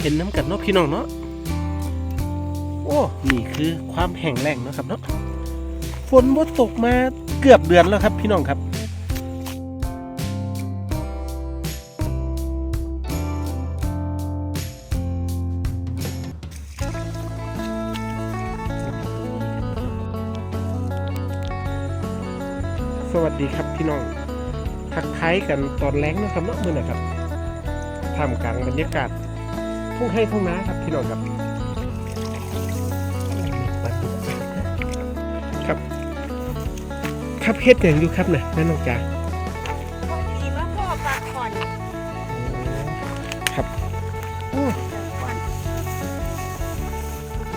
เห็นน้ำกันเนาะพี่น้องเนาะโอ้นี่คือความแห้งแล้งนะครับเนาะฝนบ่ตกมาเกือบเดือนแล้วครับ พี่น้องครับสวัสดีครับพี่น้องทักทายกันตอนแรงนะครับเนาะมื่อนะครับท่ามกลางบรรยากาศ ทุ่งให้ทุ่งนาครับพี่น้องครับ ครับ ครับเฮ็ดอย่างอยู่ครับเนี่ยนั่นน้องจ๋าพอดีว่าพ่อปลาขอนครับโอ้ขอน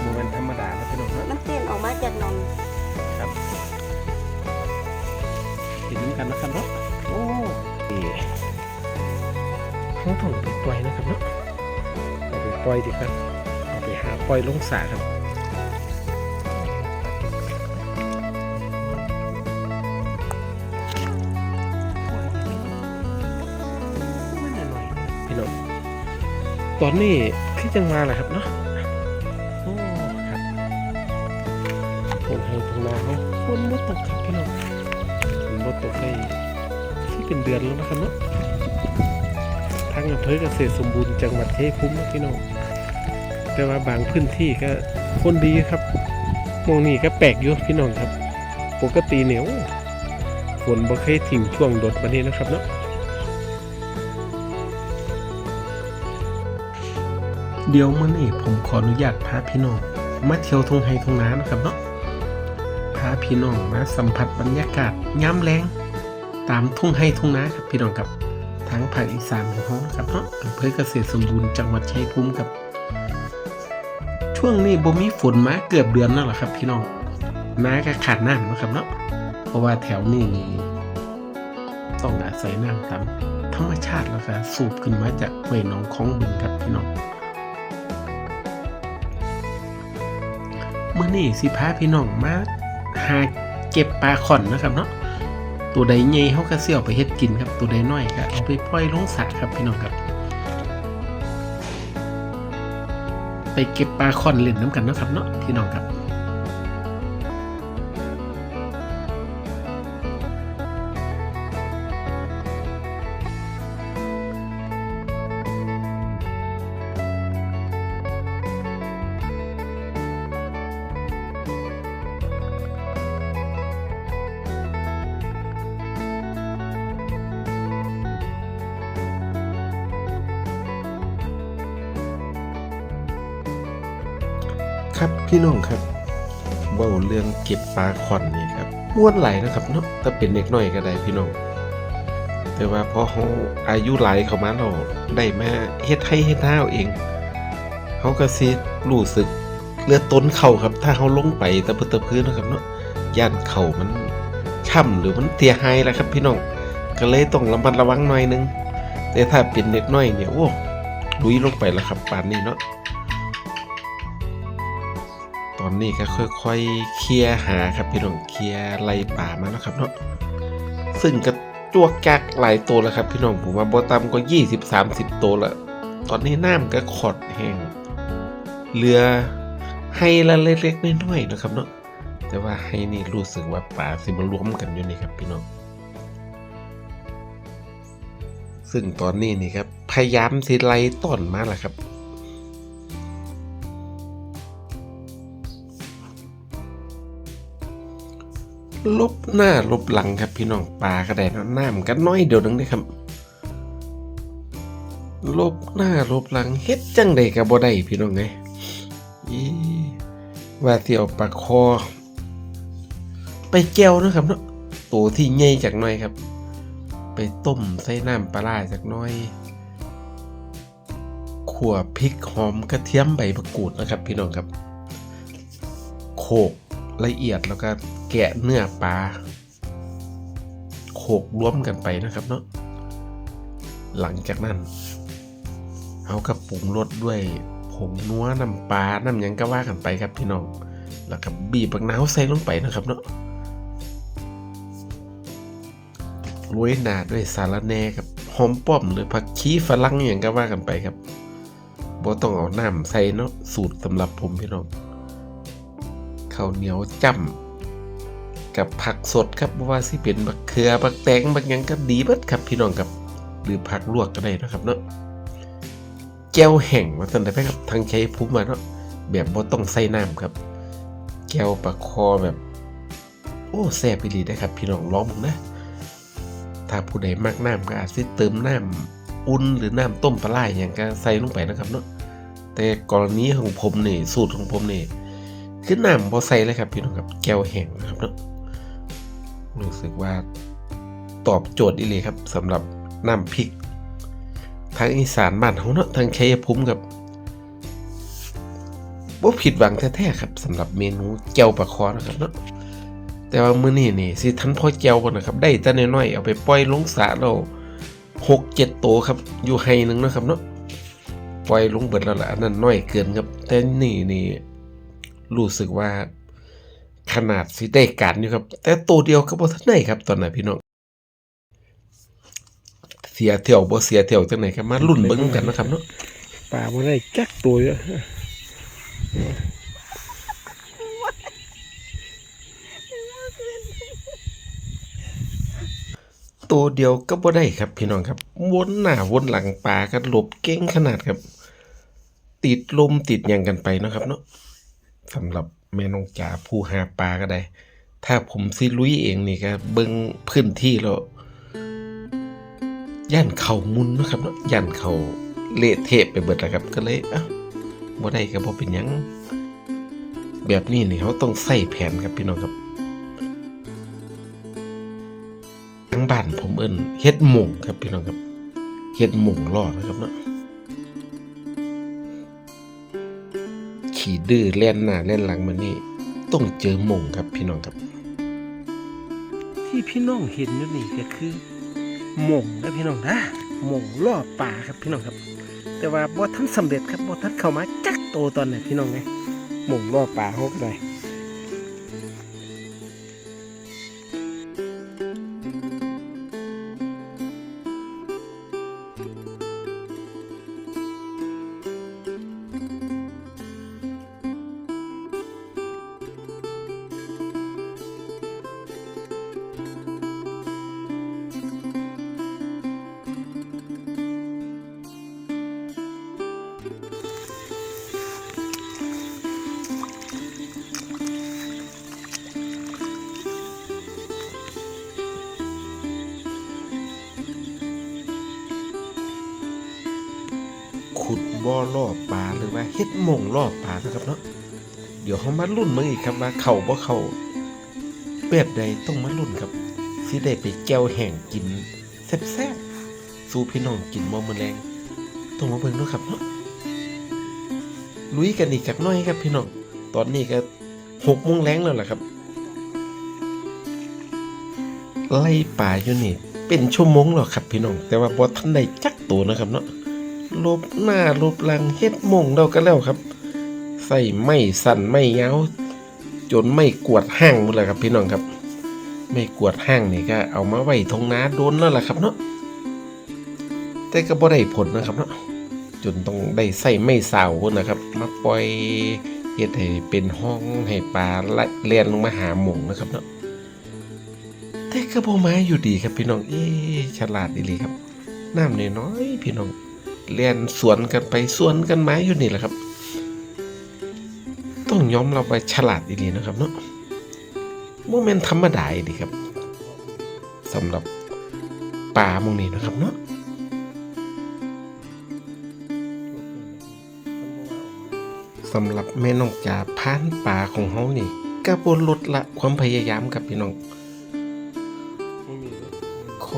โมเมนธรรมดานะพี่น้องเนาะมันเต้นออกมาจากหนองเห็นกันนะครับเนาะโอ้นี่เขาต้องไปปล่อยนะครับเนาะเอาไปล่อยดีครับเอาไปหาปล่อยลงสระครับพี่น้องตอนนี้คือจังมาแหละครับเนาะโอ้ครับผมให้ทางนาเขาฝนบ่ตกครับพี่น้องฝนบ่ตกได้ที่เป็นเดือนแล้วนะครับเนาะทางอำเภอเกษตรสมบูรณ์จังหวัดเชัยภูมินะพี่น้อง แต่ว่าบางพื้นที่ก็คนดีครับมองนี่ก็แปลกอยู่พี่น้องครับ ปกติเหนียโอ้ฝนบ่เคยทิ้งช่วงดดวันนี้นะครับเนาะเดี๋ยวมื่อนี้ผมขออนุญาตพาพี่น้องมาเที่ยวทงไฮทงน้านะครับเนาะพาพี่น้องมาสัมผัสบรรยากาศย้ำแรงตามทุ่งไฮทุ่งนาครับพี่น้องครับทางภาคอีสานของเรานะครับเนาะอำเภอเกษตรสมบูรณ์จังหวัดชัยภูมิครับ ช่วงนี้บ่มีฝนมาเกือบเดือนแล้วล่ะครับ พี่น้องน้าก็ขาดน้ำนะครับเนาะเพราะว่าแถวนี้มีต้องอาศัยน้ำตามธรรมชาติแล้วก็สูบขึ้นมาจากห้วยหนองคลองบึงครับพี่น้องเมื่อนี้สิพาพี่น้องมาหาเก็บปลาขอนนะครับเนาะตัวใดใหญ่เขาก็เสี่ยวไปเฮ็ดกินครับ ตัวใดน้อยก็เอาไปปล่อยลงสระครับพี่น้องครับ ไปเก็บปลาคอนเล่นน้ำกันนะครับเนาะพี่น้องครับ ครับพี่น้องครับเว่าเรื่องเก็บปลาขอนนี่ครับม้วนไหลนะครับเนาะถ้าเป็นเด็กน้อยก็ได้พี่น้อง แต่ว่าพอเขาอายุหลายเข้ามาเราได้มาเฮ็ดให้เฮ็ดห้าเองเขาก็สิรู้สึกเลือดต้นเข่าครับ ถ้าเขาลงไปตะพื้นตะพื้นนะครับเนาะย่านเข่ามันช่ำหรือมันเตียหายแล้วครับ พี่น้องก็เลยต้องระมัดระวังหน่อยนึง แต่ถ้าเป็นเด็กน้อยเนี่ยโอ้ลุยลงไปแล้วครับป่านนี้เนาะ ตอนนี้ก็ค่อยๆเคลียร์หาครับพี่น้องเคลียร์ไล่ป่ามาแล้วครับเนาะซึ่งก็จวกจักหลายตัวแล้วครับพี่น้องผมว่าบ่ต่ำก็ยี่สิบสามสิบตัวละตอนนี้น้ำก็ขอดแห้งเรือให้ละเล็กๆน้อยๆนะครับเนาะแต่ว่าให้นี่รู้สึกว่าป่าสิมารวมกันอยู่นี่ครับพี่น้องซึ่งตอนนี้นี่ครับพยายามสิไล่ต้นมาแหละครับ ลบหน้าลบหลังครับพี่น้องปลาก็ได้เนาะน้ำกันน้อยเดียวนึงนะครับ ลบหน้าลบหลังเฮ็ดจังใดก็บ่ได้พี่น้องไงอีว่าที่เอาปลาคอ ไปแก้วนะครับเนาะตัวที่ใหญ่จากหน้อยครับ ไปต้มใส่น้ำปลาร้าจากหน้อยขั่วพริกหอมกระเทียมใบมะกรูดนะครับ พี่น้องครับ โขกละเอียดแล้วก็ แกะเนื้อปลาโขกรวมกันไปนะครับเนาะหลังจากนั้นเอากระปรุงรสด้วยผงนัวน้ำปลาน้ำยังก็ว่ากันไปครับพี่น้อง แล้วก็บีบบักนาวใส่ลงไปนะครับเนาะโรยหนาด้วยสาระแน่กับหอมป้อมหรือผักชีฝรั่งอย่างก็ว่ากันไปครับบ่ต้องเอาน้ำใส่เนาะสูตรสำหรับผมพี่น้องข้าวเหนียวจ้ำ กับผักสดครับบ่ว่าสิเป็นบักเขือบักแตงบักยังก็ดีเบิดครับพี่น้องครับหรือผักลวกก็ได้นะครับเนาะแก้วแห้งว่าซั่นได้ไหมครับทางใช้ภูมิมาเนาะแบบบ่ต้องใส่น้ำครับ แก้วปลาคอแบบ โอ้แซ่บอีหลีได้ครับ พี่น้องลองมึงนะ ถ้าผู้ใดมากน้ำก็อาจสิเติมน้ำอุ่นหรือน้ำต้มปลาไหลอย่างก็ใส่ลงไปนะครับเนาะแต่กรณีของผมนี่สูตรของผมนี่คือน้ำพอใส่เลยครับ พี่น้องครับแก้วแห้งนะครับเนาะ รู้สึกว่าตอบโจทย์อีเลยครับสำหรับน้ำพริกทางอีสานบ้านเขาเนาะทางชัยภูมิกับบ่ผิดหวังแท้ๆครับสำหรับเมนูแก้วปลาคอนะครับเนาะแต่ว่ามื้อนี้นี่สิทันพอแจวก่อนนะครับ ได้แต่น้อยๆเอาไปปล่อยลงสระแล้วหกเจ็ดโตวครับ อยู่ไฮหนึงนะครับเนาะปล่อยลงเบิดแล้วล่ะอันนั้นน้อยเกินครับ แต่นี่นี่รู้สึกว่า ขนาดสิได้การอยู่ครับ แต่ตัวเดียวก็บ่ทันได้ครับตอนนั้นพี่น้องเสียเที่ยวบ่เสียเที่ยวจังไหนครับมาลุ้นเบิ่งกันนะครับเนาะป่าบ่ได้จักตัวเยอะตัวเดียวก็บ่ได้ครับพี่น้องครับวนหน้าวนหลังปลากันหลบเก่งขนาดครับ ติดลมติดหยังกันไปเนาะครับเนาะสำหรับ แม่น้องจ๋าผู้หาปลาก็ได้ ถ้าผมสิลุยเองนี่ก็เบิ่งพื้นที่แล้วย่านเขามุนนะครับเนาะย่านเขาเละเทะไปเบิดแล้วครับ ก็เลยเอ้าบ่ได้ก็บ่เป็นหยัง แบบนี้นี่เขาต้องใส่แผนครับพี่น้องครับทางบ้านผมเอิ้นเฮ็ดหมงครับพี่น้องครับเฮ็ดหมงรอดนะครับเนาะ ขี่ดื้อเล่นหน้าเล่นหลังมันนี่ต้องเจอหม่งครับพี่น้องครับ ที่พี่น้องเห็นอยู่นี่ก็คือหม่งนะพี่น้องนะหม่งล่อป่าครับพี่น้องครับ แต่ว่าบ่ทันสำเร็จครับบ่ทันเข้ามาจักโตตอนไหนพี่น้องไงหม่งล่อป่าเขาก็ได้ ขุดบ่อล่อปลาหรือว่าเฮ็ดมงล่อปลานะครับเนาะเดี๋ยวเขามาลุ้นมึงอีกครับว่าเข้าบ่เข้าแบบใดต้องมาลุ้นครับสิได้ไปแก้วแห้งกินแซ่บๆสู่พี่น้องกินบ่มื้อแรงต้องมาเบิ่งเนาะครับเนาะลุยกันอีกจักหน้อยครับพี่น้องตอนนี้ก็หกโมงแรงแล้วล่ะครับ ไล่ป่าอยู่นี่เป็นชั่วโมงแล้วครับพี่น้องแต่ว่าบ่ทันได้จักตัวนะครับเนาะ ลบหน้าลบหลังเฮ็ดมงเราก็แล้วครับ ใส่ไม่สั่นไม่ยาวจนไม่กวดห้างหมดเลยครับพี่น้องครับ ไม่กวดห้างนี่ก็เอามาไว้ทงนาโดนแล้วล่ะครับเนาะแต่ก็บ่ได้ผลนะครับเนาะจนต้องได้ใส่ไม่สาวนะครับ มาปล่อยเฮ็ดให้เป็นห้องให้ปลาละเลียนลงมาหาหมงนะครับเนาะแต่ก็บ่มาอยู่ดีครับพี่น้องเอ๊ฉลาดดีเลยครับน้ำน้อยๆพี่น้อง เรียนสวนกันไปสวนกันมาอยู่นี่แหละครับ ต้องยอมเราไปฉลาดดีๆนะครับเนาะโมเมนต์ธรรมดาดีครับสำหรับป่าหมองนี้นะครับเนาะสำหรับแม่น้องจ่าพานป่าของเฮานี่ก็บนลดละความพยายามกับพี่น้อง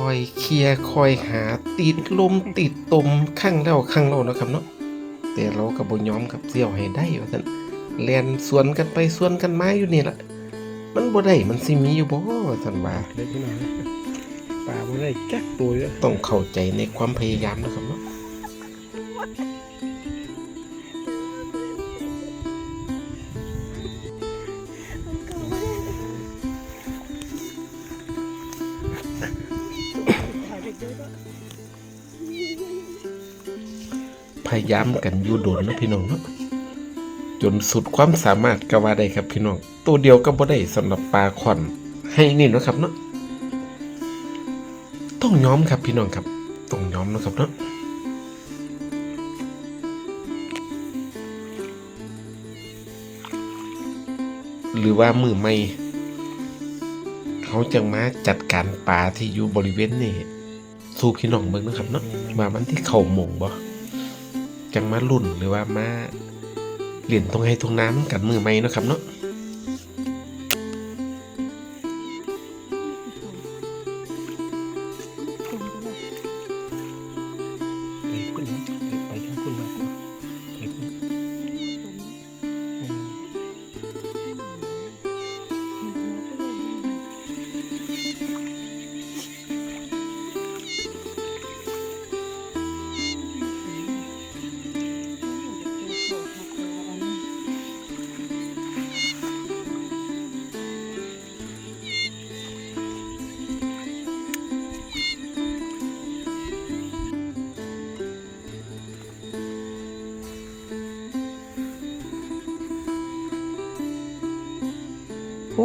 อยเคลียร์คอยหาติดลมติดตมข้างแล้วข้างเล่านะครับเนาะแต่เรากับบยอมกับเสี่ยวให้ได้ว่าท่านแลนสวนกันไปสวนกันมาอยู่นี่ละมันบ่ได้มันสิมีอยู่บ่ว่าท่านว่าเลยพี่น้องนะป่าบ่ได้จักตัวเยอะต้องเข้าใจในความพยายามนะครับเนาะายามกันอยู่โดนนะพี่น้องเนาะจนสุดความสามารถก็ว่าได้ครับพี่น้อง ตัวเดียวก็บ่ได้สำหรับปลาขวัญให้นี่นะครับเนาะต้องย้อมครับพี่น้องครับต้องย้อมนะครับเนาะหรือว่ามือไม่เขาจะมาจัดการปลาที่อยู่บริเวณนี่สู่พี่น้องเบิ่งนาะครับเนาะว่ามันที่เขาหมงบ่ จังมาลุ่นหรือว่ามาเหรียญตรงไห้ตรงน้ำกันมือไม่นะครับเนาะ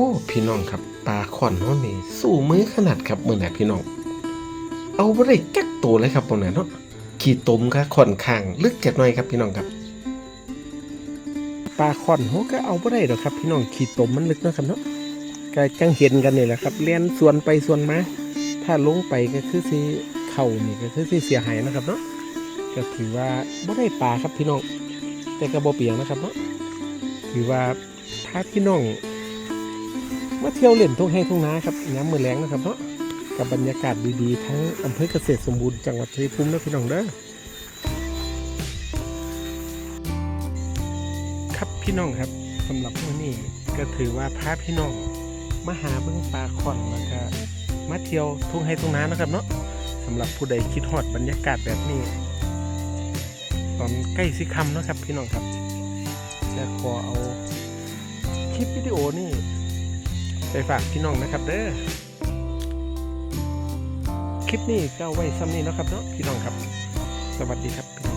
อ้พี่น้องครับปลาขวัญเฮานี่สู้มือขนาดครับมื้อนี้พี่น้อง เอาบ่ได้จักตัวเลยครับมื้อนี้เนาะขี้ตมก็ค่อนข้างลึกจักหน่อยครับพี่น้องครับปลาคอนเขาก็เอาบ่ได้ดอกครับ พี่น้องขีดตมมันลึกนาะครับเนาะก็จังเห็นกันนี่แหละครับเลียนส่วนไปส่วนมาถ้าลงไปก็คือสิเข่านี่ก็คือสิเสียหายนะครับเนาะก็ถือว่าบ่ได้ปลาครับพี่น้องแต่ก็บ่เปียงนะครับเนาะถือว่าถ้าพี่น้อง มาเที่ยวเล่นทุ่งแห้งทุ่งนาครับน้ำมือแรงนะครับเนาะกับบรรยากาศดีๆ ทั้งอำเภอเกษตรสมบูรณ์จังหวัดชัยภูมินะพี่น้องเด้อครับพี่น้องครับสำหรับวันนี้ก็ถือว่าพาพี่น้องมาหาเบิ่งปลาขอนแล้วก็มาเที่ยวทุ่งไฮทุ่งนานะครับเนาะสำหรับผู้ใดคิดฮอดบรรยากาศแบบนี้ ตอนใกล้สิคำนะครับพี่น้องครับ จะขอเอาคลิปวิดีโอนี่ ไปฝากพี่น้องนะครับเด้อคลิปนี้ก็ไว้ซ้ำนี้นะครับเนาะพี่น้องครับ สวัสดีครับ